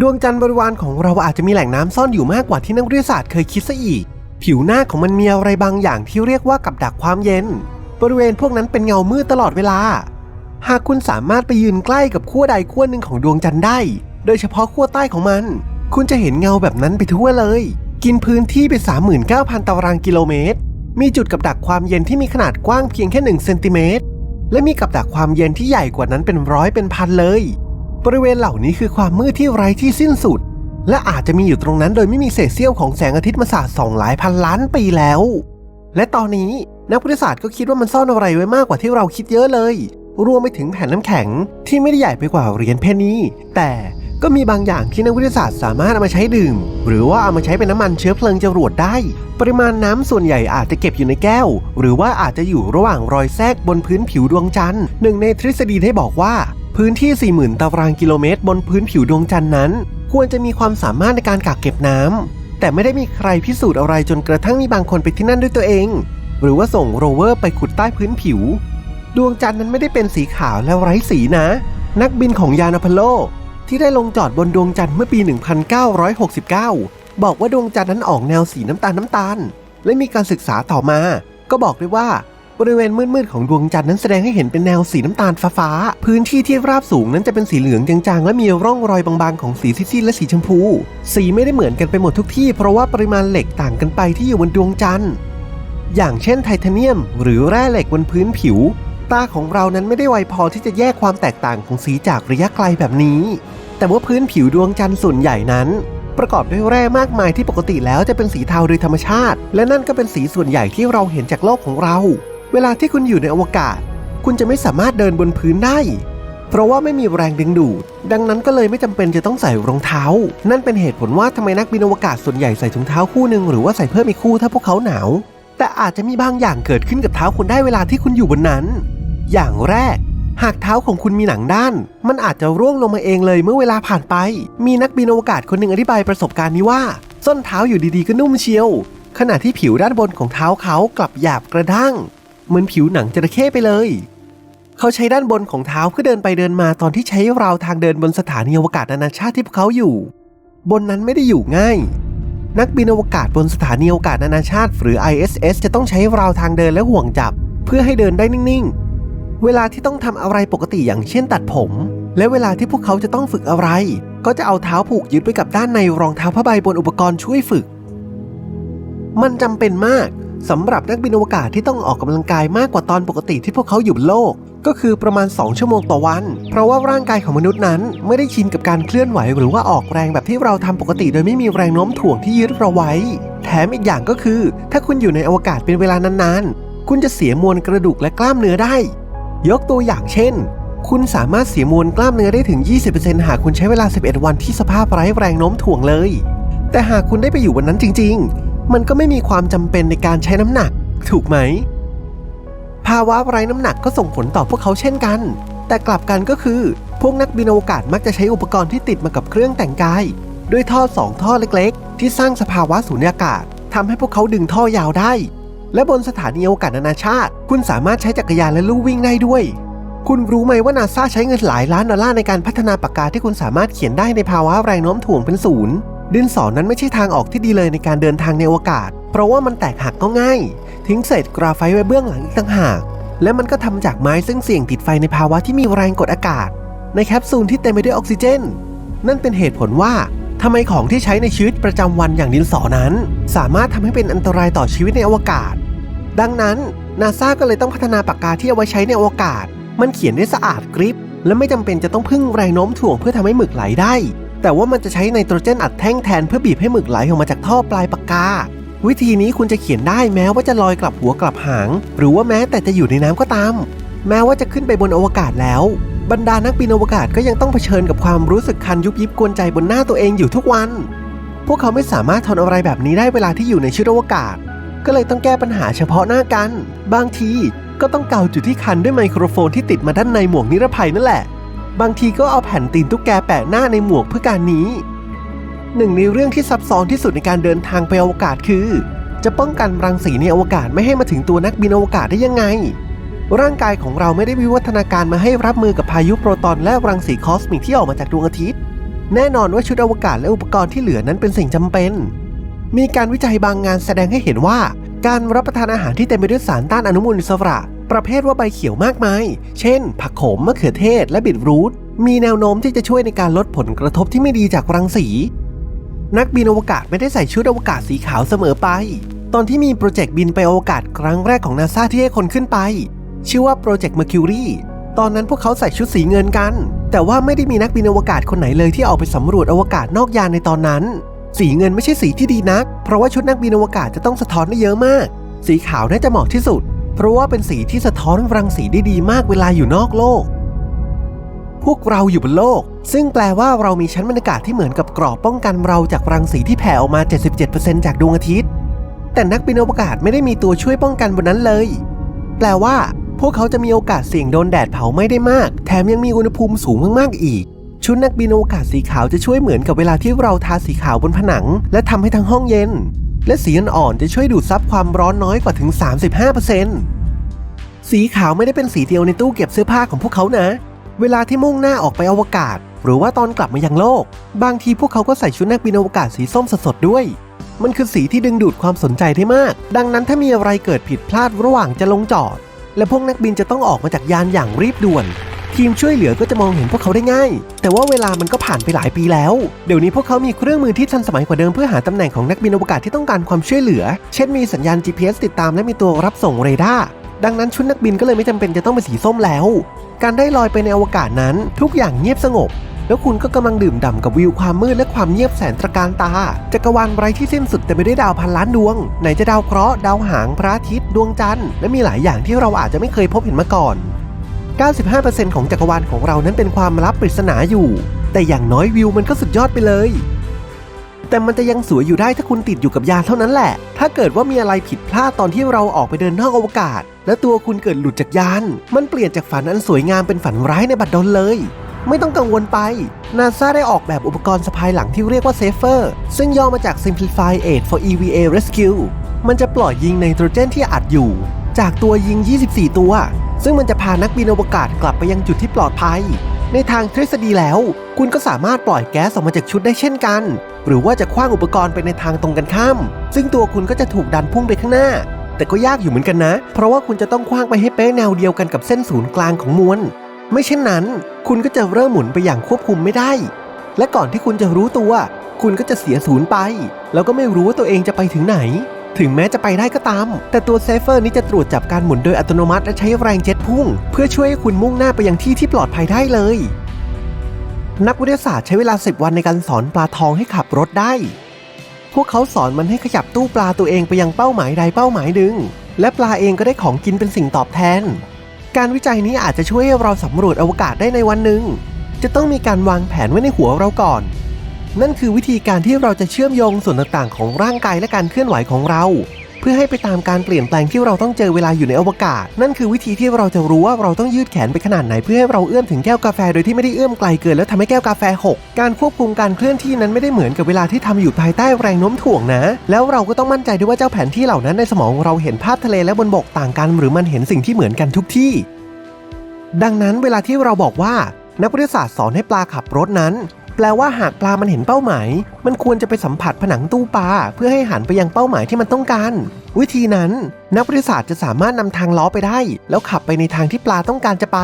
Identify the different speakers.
Speaker 1: ดวงจันทร์บริวารของเราอาจจะมีแหล่งน้ำซ่อนอยู่มากกว่าที่นักวิทยาศาสตร์เคยคิดซะอีก ผิวหน้าของมันมีอะไรบางอย่างที่เรียกว่ากับดักความเย็น บริเวณพวกนั้นเป็นเงามืดตลอดเวลา หากคุณสามารถไปยืนใกล้กับขั้วใดขั้วหนึ่งของดวงจันทร์ได้ โดยเฉพาะขั้วใต้ของมัน คุณจะเห็นเงาแบบนั้นไปทั่วเลย กินพื้นที่ไป 39,000 ตารางกิโลเมตร มีจุดกับดักความเย็นที่มีขนาดกว้างเพียงแค่1เซนติเมตรและมีกับดักความเย็นที่ใหญ่กว่านั้นเป็นร้อยเป็นพันเลย บริเวณเหล่านี้คือความมืดที่ไร้ที่สิ้นสุด และอาจจะมีอยู่ตรงนั้นโดยไม่มีเศษเสี้ยวของแสงอาทิตย์มาสาดส่องหลายพันล้านปีแล้ว และตอนนี้นักวิทยาศาสตร์ก็คิดว่ามันซ่อนอะไรไว้มากกว่าที่เราคิดเยอะเลย รวมไปถึงแผ่นน้ำแข็งที่ไม่ได้ใหญ่ไปกว่าเหรียญเพนนีแต่ก็มีบางอย่างที่นักวิทยาศาสตร์สามารถเอามาใช้ดื่ม หรือว่าเอามาใช้เป็นน้ำมันเชื้อเพลิงจรวดได้ ปริมาณน้ำส่วนใหญ่อาจจะเก็บอยู่ในแก้ว หรือว่าอาจจะอยู่ระหว่างรอยแทรกบนพื้นผิวดวงจันทร์หนึ่งในทฤษฎีได้บอกว่า พื้นที่ 40,000 ตารางกิโลเมตร บนพื้นผิวดวงจันทร์นั้น ควรจะมีความสามารถในการกักเก็บน้ำแต่ไม่ได้มีใครพิสูจน์อะไรจนกระทั่งมีบางคนไปที่นั่นด้วยตัวเอง หรือว่าส่งโรเวอร์ไปขุดใต้พื้นผิว ดวงจันทร์นั้นไม่ได้เป็นสีขาวและไร้สีนะ นักบินของยานอพอลโล ที่ได้ลงจอดบนดวงจันทร์เมื่อปี 1969 บอกว่าดวงจันทร์นั้นออกแนวสีน้ำตาลน้ำตาล และมีการศึกษาต่อมา ก็บอกด้วยว่า บริเวณมืดๆของดวงจันทร์นั้นแสดงให้เห็นเป็นแนวสีน้ำตาลฟ้าๆพื้นที่ที่ราบสูงนั้นจะเป็นสีเหลืองจางๆ และมีร่องรอยบางๆ ของสีซีดๆและสีชมพู สีไม่ได้เหมือนกันไปหมดทุกที่เพราะว่าปริมาณเหล็กต่างกันไปที่อยู่บนดวงจันทร์ อย่างเช่นไทเทเนียม หรือแร่เหล็กบนพื้นผิว ตาของเรานั้นไม่ได้ไวพอที่จะแยกความแตกต่างของสีจากระยะไกลแบบนี้ แต่ว่าพื้นผิวดวงจันทร์ส่วนใหญ่นั้นประกอบด้วยแร่มากมายที่ปกติแล้วจะเป็นสีเทาโดยธรรมชาติ และนั่นก็เป็นสีส่วนใหญ่ที่เราเห็นจากโลกของเรา เวลาที่คุณอยู่ในอวกาศ คุณจะไม่สามารถเดินบนพื้นได้ เพราะว่าไม่มีแรงดึงดูด ดังนั้นก็เลยไม่จำเป็นจะต้องใส่รองเท้า นั่นเป็นเหตุผลว่าทำไมนักบินอวกาศส่วนใหญ่ใส่ถุงเท้าคู่หนึ่งหรือว่าใส่เพิ่มอีกคู่ถ้าพวกเขาหนาว แต่อาจจะมีบางอย่างเกิดขึ้นกับเท้าคุณได้เวลาที่คุณอยู่บนนั้น อย่างแรกหากเท้าของคุณมีหนังด้าน มันอาจจะร่วงลงมาเองเลยเมื่อเวลาผ่านไป มีนักบินอวกาศคนหนึ่งอธิบายประสบการณ์นี้ว่า ส้นเท้าอยู่ดีๆก็นุ่มเชียว ขณะที่ผิวด้านบนของเท้าเขากลับหยาบกระด้าง เหมือนผิวหนังจระเข้ไปเลย เขาใช้ด้านบนของเท้าเพื่อเดินไปเดินมาตอนที่ใช้ราวทางเดินบนสถานีอวกาศนานาชาติที่พวกเขาอยู่ บนนั้นไม่ได้อยู่ง่าย นักบินอวกาศบนสถานีอวกาศนานาชาติ หรือ ISS จะต้องใช้ราวทางเดินและห่วงจับ เพื่อให้เดินได้นิ่งๆ เวลาที่ต้องทำอะไรปกติอย่างเช่นตัดผม และเวลาที่พวกเขาจะต้องฝึกอะไร ก็จะเอาเท้าผูกยึดไว้กับด้านในรองเท้าผ้าใบบนอุปกรณ์ช่วยฝึก มันจำเป็นมาก สำหรับนักบินอวกาศที่ต้องออกกำลังกายมากกว่าตอนปกติที่พวกเขาอยู่บนโลก ก็คือประมาณ 2 ชั่วโมงต่อวัน เพราะว่าร่างกายของมนุษย์นั้น ไม่ได้ชินกับการเคลื่อนไหวหรือว่าออกแรงแบบที่เราทำปกติโดยไม่มีแรงโน้มถ่วงที่ยึดเราไว้ แถมอีกอย่างก็คือ ถ้าคุณอยู่ในอวกาศเป็นเวลานานๆ คุณจะเสียมวลกระดูกและกล้ามเนื้อได้ ยกตัวอย่างเช่น คุณสามารถเสียมวลกล้ามเนื้อได้ถึง 20%หากคุณใช้เวลา 11 วันที่สภาพไร้แรงโน้มถ่วงเลย แต่หากคุณได้ไปอยู่บนนั้นจริง ๆ มันก็ไม่มีความจำเป็นในการใช้น้ำหนัก ถูกไหม ภาวะไร้น้ำหนักก็ส่งผลต่อพวกเขาเช่นกัน แต่กลับกันก็คือ พวกนักบินอวกาศมักจะใช้อุปกรณ์ที่ติดมากับเครื่องแต่งกาย ด้วยท่อสองท่อเล็กๆ ที่สร้างสภาวะสูญญากาศทำให้พวกเขาดึงท่อยาวได้ และบนสถานีอวกาศนานาชาติ คุณสามารถใช้จักรยานและลู่วิ่งได้ด้วยคุณรู้ไหมว่านาซาใช้เงินหลายล้านดอลลาร์ในการพัฒนาปากกาที่คุณสามารถเขียนได้ในภาวะแรงโน้มถ่วงเป็นศูนย์ ดินสอนั้นไม่ใช่ทางออกที่ดีเลยในการเดินทางในอวกาศ เพราะว่ามันแตกหักก็ง่าย ทิ้งเศษกราไฟต์ไว้เบื้องหลังอีกต่างหาก และมันก็ทำจากไม้ซึ่งเสี่ยงติดไฟในภาวะที่มีแรงกดอากาศ ในแคปซูลที่เต็มไปด้วยออกซิเจน นั่นเป็นเหตุผลว่าทำไมของที่ใช้ในชีวิตประจำวันอย่างดินสอนั้น สามารถทำให้เป็นอันตรายต่อชีวิตในอวกาศ ดังนั้นนาซาก็เลยต้องพัฒนาปากกาที่เอาไว้ใช้ในอวกาศ มันเขียนได้สะอาดกริบและไม่จำเป็นจะต้องพึ่งแรงโน้มถ่วงเพื่อทำให้หมึกไหลได้ แต่ว่ามันจะใช้ไนโตรเจนอัดแท่งแทนเพื่อบีบให้หมึกไหลออกมาจากท่อปลายปากกา วิธีนี้คุณจะเขียนได้แม้ว่าจะลอยกลับหัวกลับหาง หรือว่าแม้แต่จะอยู่ในน้ำก็ตาม แม้ว่าจะขึ้นไปบนอวกาศแล้ว บรรดานักบินอวกาศก็ยังต้องเผชิญกับความรู้สึกคันยุบยิบกวนใจบนหน้าตัวเองอยู่ทุกวัน พวกเขาไม่สามารถทนอะไรแบบนี้ได้เวลาที่อยู่ในชุดอวกาศ ก็เลยต้องแก้ปัญหาเฉพาะหน้ากัน บางทีก็ต้องเกาจุดที่คันด้วยไมโครโฟนที่ติดมาด้านในหมวกนิรภัยนั่นแหละ บางทีก็เอาแผ่นตีนตุ๊กแกแปะหน้าในหมวกเพื่อการนี้ หนึ่งในเรื่องที่ซับซ้อนที่สุดในการเดินทางไปอวกาศคือ จะป้องกันรังสีในอวกาศไม่ให้มาถึงตัวนักบินอวกาศได้ยังไง ร่างกายของเราไม่ได้วิวัฒนาการมาให้รับมือกับพายุโปรตอนและรังสีคอสมิกที่ออกมาจากดวงอาทิตย์ แน่นอนว่าชุดอวกาศและอุปกรณ์ที่เหลือนั้นเป็นสิ่งจำเป็น มีการวิจัยบางงานแสดงให้เห็นว่า การรับประทานอาหารที่เต็มไปด้วยสารต้านอนุมูลอิสระ ประเภทว่าใบเขียวมากมาย เช่น ผักขม มะเขือเทศ และบีทรูท มีแนวโน้มที่จะช่วยในการลดผลกระทบที่ไม่ดีจากรังสี นักบินอวกาศไม่ได้ใส่ชุดอวกาศสีขาวเสมอไป ตอนที่มีโปรเจกต์บินไปอวกาศครั้งแรกของนาซาที่ให้คนขึ้นไป ชื่อว่าโปรเจกต์ Mercury ตอนนั้นพวกเขาใส่ชุดสีเงินกัน แต่ว่าไม่ได้มีนักบินอวกาศคนไหนเลยที่ออกไปสำรวจอวกาศนอกยานในตอนนั้น สีเงินไม่ใช่สีที่ดีนัก เพราะว่าชุดนักบินอวกาศจะต้องสะท้อนได้เยอะมาก สีขาวน่าจะเหมาะที่สุด เพราะว่าเป็นสีที่สะท้อนรังสีได้ดีมากเวลาอยู่นอกโลก พวกเราอยู่บนโลก ซึ่งแปลว่าเรามีชั้นบรรยากาศที่เหมือนกับกรอบป้องกันเราจากรังสีที่แผ่ออกมา 77%จากดวงอาทิตย์ แต่นักบินอวกาศไม่ได้มีตัวช่วยป้องกันบนนั้นเลย แปลว่า พวกเขาจะมีโอกาสเสี่ยงโดนแดดเผาไม่ได้มาก แถมยังมีอุณหภูมิสูงมากๆอีก ชุดนักบินอวกาศสีขาวจะช่วยเหมือนกับเวลาที่เราทาสีขาวบนผนัง และทำให้ทั้งห้องเย็น และสีอ่อนๆจะช่วยดูดซับความร้อนน้อยกว่าถึง 35%สีขาวไม่ได้เป็นสีเดียวในตู้เก็บเสื้อผ้าของพวกเขานะ เวลาที่มุ่งหน้าออกไปอวกาศ หรือว่าตอนกลับมายังโลก บางทีพวกเขาก็ใส่ชุดนักบินอวกาศสีส้มสดๆด้วย มันคือสีที่ดึงดูดความสนใจได้มาก ดังนั้นถ้ามีอะไรเกิดผิดพลาดระหว่างจะลงจอด และพวกนักบินจะต้องออกมาจากยานอย่างรีบด่วน ทีมช่วยเหลือก็จะมองเห็นพวกเขาได้ง่าย แต่ว่าเวลามันก็ผ่านไปหลายปีแล้ว เดี๋ยวนี้พวกเขามีเครื่องมือที่ทันสมัยกว่าเดิมเพื่อหาตำแหน่งของนักบินอวกาศที่ต้องการความช่วยเหลือ เช่นมีสัญญาณ GPS ติดตามและมีตัวรับส่งเรดาร์ดังนั้นชุดนักบินก็เลยไม่จำเป็นจะต้องเป็นสีส้มแล้ว การได้ลอยไปในอวกาศนั้น ทุกอย่างเงียบสงบ แล้วคุณก็กำลังดื่มด่ำกับวิวความมืดและความเงียบแสนตระการตาจักรวาลไร้ที่สิ้นสุดแต่ไม่ได้ดาวพันล้านดวง ไหนจะดาวเคราะห์ดาวหางพระอาทิตย์ดวงจันทร์และมีหลายอย่างที่เราอาจจะไม่เคยพบเห็นมาก่อน 95%ของจักรวาลของเรานั้นเป็นความลับปริศนาอยู่ แต่อย่างน้อยวิวมันก็สุดยอดไปเลย แต่มันจะยังสวยอยู่ได้ถ้าคุณติดอยู่กับยานเท่านั้นแหละ ถ้าเกิดว่ามีอะไรผิดพลาดตอนที่เราออกไปเดินนอกอวกาศ และตัวคุณเกิดหลุดจากยาน มันเปลี่ยนจากฝันอันสวยงามเป็นฝันร้ายในบัดดลเลย ไม่ต้องกังวลไป นาซาได้ออกแบบอุปกรณ์สะพายหลังที่เรียกว่า Safer ซึ่งย่อมาจาก Simplify Aid for EVA Rescue มันจะปล่อยยิงไนโตรเจนที่อัดอยู่ จากตัวยิง 24 ตัว ซึ่งมันจะพานักบินอวกาศกลับไปยังจุดที่ปลอดภัย ในทางทฤษฎีแล้ว คุณก็สามารถปล่อยแก๊สออกมาจากชุดได้เช่นกัน หรือว่าจะคว้างอุปกรณ์ไปในทางตรงกันข้าม ซึ่งตัวคุณก็จะถูกดันพุ่งไปข้างหน้า แต่ก็ยากอยู่เหมือนกันนะ เพราะว่าคุณจะต้องคว้างไปให้เป๊ะแนวเดียวกันกับเส้นศูนย์กลางของมวลไม่เช่นนั้น คุณก็จะเริ่มหมุนไปอย่างควบคุมไม่ได้ และก่อนที่คุณจะรู้ตัว คุณก็จะเสียศูนย์ไป แล้วก็ไม่รู้ว่าตัวเองจะไปถึงไหน ถึงแม้จะไปได้ก็ตาม แต่ตัวเซฟเฟอร์นี้จะตรวจจับการหมุนโดยอัตโนมัติและใช้แรงเจ็ตพุ่ง เพื่อช่วยให้คุณมุ่งหน้าไปยังที่ที่ปลอดภัยได้เลย นักวิทยาศาสตร์ใช้เวลา 10 วันในการสอนปลาทองให้ขับรถได้ พวกเขาสอนมันให้ขยับตู้ปลาตัวเองไปยังเป้าหมายใดเป้าหมายหนึ่ง และปลาเองก็ได้ของกินเป็นสิ่งตอบแทน การวิจัยนี้อาจจะช่วยให้เราสำรวจอวกาศได้ในวันหนึ่ง จะต้องมีการวางแผนไว้ในหัวเราก่อน นั่นคือวิธีการที่เราจะเชื่อมโยงส่วนต่างๆ ของร่างกายและการเคลื่อนไหวของเรา เพื่อให้ไปตามการเปลี่ยนแปลงที่เราต้องเจอเวลาอยู่ในอวกาศ นั่นคือวิธีที่เราจะรู้ว่าเราต้องยืดแขนไปขนาดไหนเพื่อให้เราเอื้อมถึงแก้วกาแฟโดยที่ไม่ได้เอื้อมไกลเกินแล้วทำให้แก้วกาแฟหกการควบคุมการเคลื่อนที่นั้นไม่ได้เหมือนกับเวลาที่ทำอยู่ภายใต้แรงโน้มถ่วงนะ แล้วเราก็ต้องมั่นใจด้วยว่าเจ้าแผนที่เหล่านั้นในสมองเราเห็นภาพทะเลและบนบกต่างกัน หรือมันเห็นสิ่งที่เหมือนกันทุกที่ ดังนั้นเวลาที่เราบอกว่า นักวิทยาศาสตร์สอนให้ปลาขับรถนั้น แปลว่าหากปลามันเห็นเป้าหมาย มันควรจะไปสัมผัสผนังตู้ปลาเพื่อให้หันไปยังเป้าหมายที่มันต้องการ วิธีนั้น นักวิทยาศาสตร์จะสามารถนำทางล้อไปได้ แล้วขับไปในทางที่ปลาต้องการจะไป